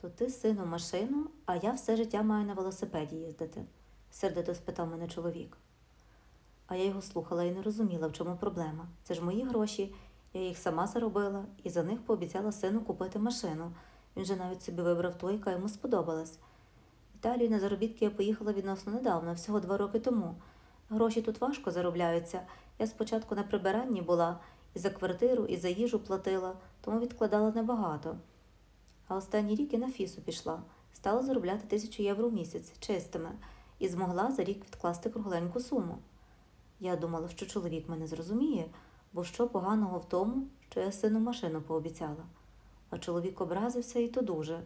То ти, сину, машину, а я все життя маю на велосипеді їздити, сердито спитав мене чоловік. А я його слухала і не розуміла, в чому проблема. Це ж мої гроші, я їх сама заробила і за них пообіцяла сину купити машину. Він же навіть собі вибрав ту, яка йому сподобалась. В Італію на заробітки я поїхала відносно недавно, всього два роки тому. Гроші тут важко заробляються. Я спочатку на прибиранні була, і за квартиру, і за їжу платила, тому відкладала небагато. А останній рік і на фісу пішла, стала заробляти тисячу євро в місяць чистими і змогла за рік відкласти кругленьку суму. Я думала, що чоловік мене зрозуміє, бо що поганого в тому, що я сину машину пообіцяла. А чоловік образився і то дуже.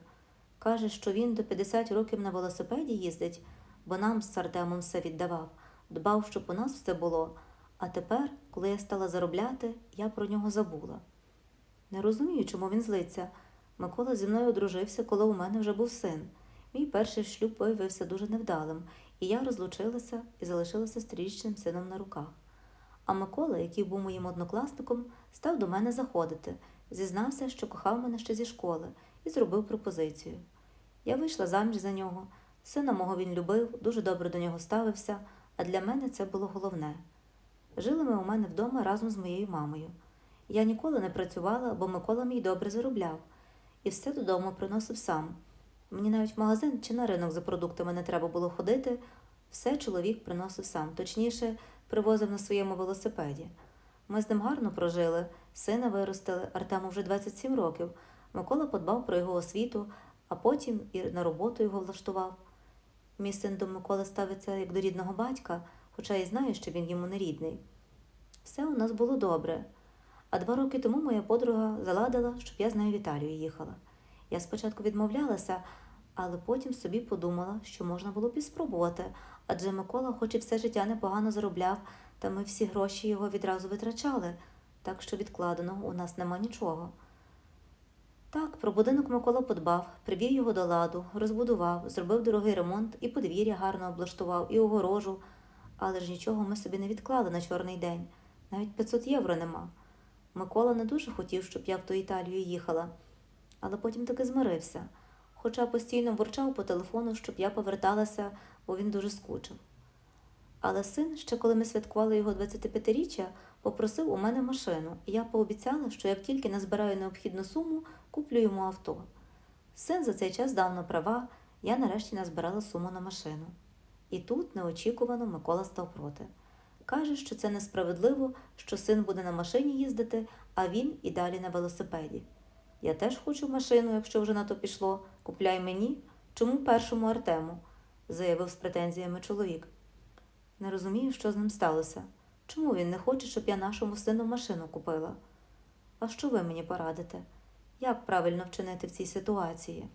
Каже, що він до 50 років на велосипеді їздить, бо нам з Артемом все віддавав, дбав, щоб у нас все було. А тепер, коли я стала заробляти, я про нього забула. Не розумію, чому він злиться. Микола зі мною одружився, коли у мене вже був син. Мій перший шлюб виявився дуже невдалим, і я розлучилася і залишилася з трирічним сином на руках. А Микола, який був моїм однокласником, став до мене заходити, зізнався, що кохав мене ще зі школи, і зробив пропозицію. Я вийшла заміж за нього. Сина мого він любив, дуже добре до нього ставився, а для мене це було головне. Жили ми у мене вдома разом з моєю мамою. Я ніколи не працювала, бо Микола мій добре заробляв, і все додому приносив сам. Мені навіть в магазин чи на ринок за продуктами не треба було ходити, все чоловік приносив сам, точніше, привозив на своєму велосипеді. Ми з ним гарно прожили, сина виростили, Артему вже 27 років. Микола подбав про його освіту, а потім і на роботу його влаштував. Мій син до Миколи ставиться як до рідного батька, хоча і знає, що він йому не рідний. Все у нас було добре. А два роки тому моя подруга заладила, щоб я з нею в Італію їхала. Я спочатку відмовлялася, але потім собі подумала, що можна було б і спробувати, адже Микола, хоч і все життя непогано заробляв, та ми всі гроші його відразу витрачали, так що відкладеного у нас нема нічого. Так, про будинок Микола подбав, привів його до ладу, розбудував, зробив дорогий ремонт і подвір'я гарно облаштував, і огорожу. Але ж нічого ми собі не відклали на чорний день. Навіть 500 євро нема. Микола не дуже хотів, щоб я в ту Італію їхала, але потім таки змирився, хоча постійно бурчав по телефону, щоб я поверталася, бо він дуже скучив. Але син, ще коли ми святкували його 25-річчя, попросив у мене машину, і я пообіцяла, що як тільки назбираю необхідну суму, куплю йому авто. Син за цей час дав на права, я нарешті назбирала суму на машину. І тут неочікувано Микола став проти. Каже, що це несправедливо, що син буде на машині їздити, а він і далі на велосипеді. Я теж хочу машину, якщо вже на то пішло. Купляй мені. Чому першому Артему? заявив з претензіями чоловік. Не розумію, що з ним сталося. Чому він не хоче, щоб я нашому сину машину купила? А що ви мені порадите? Як правильно вчинити в цій ситуації?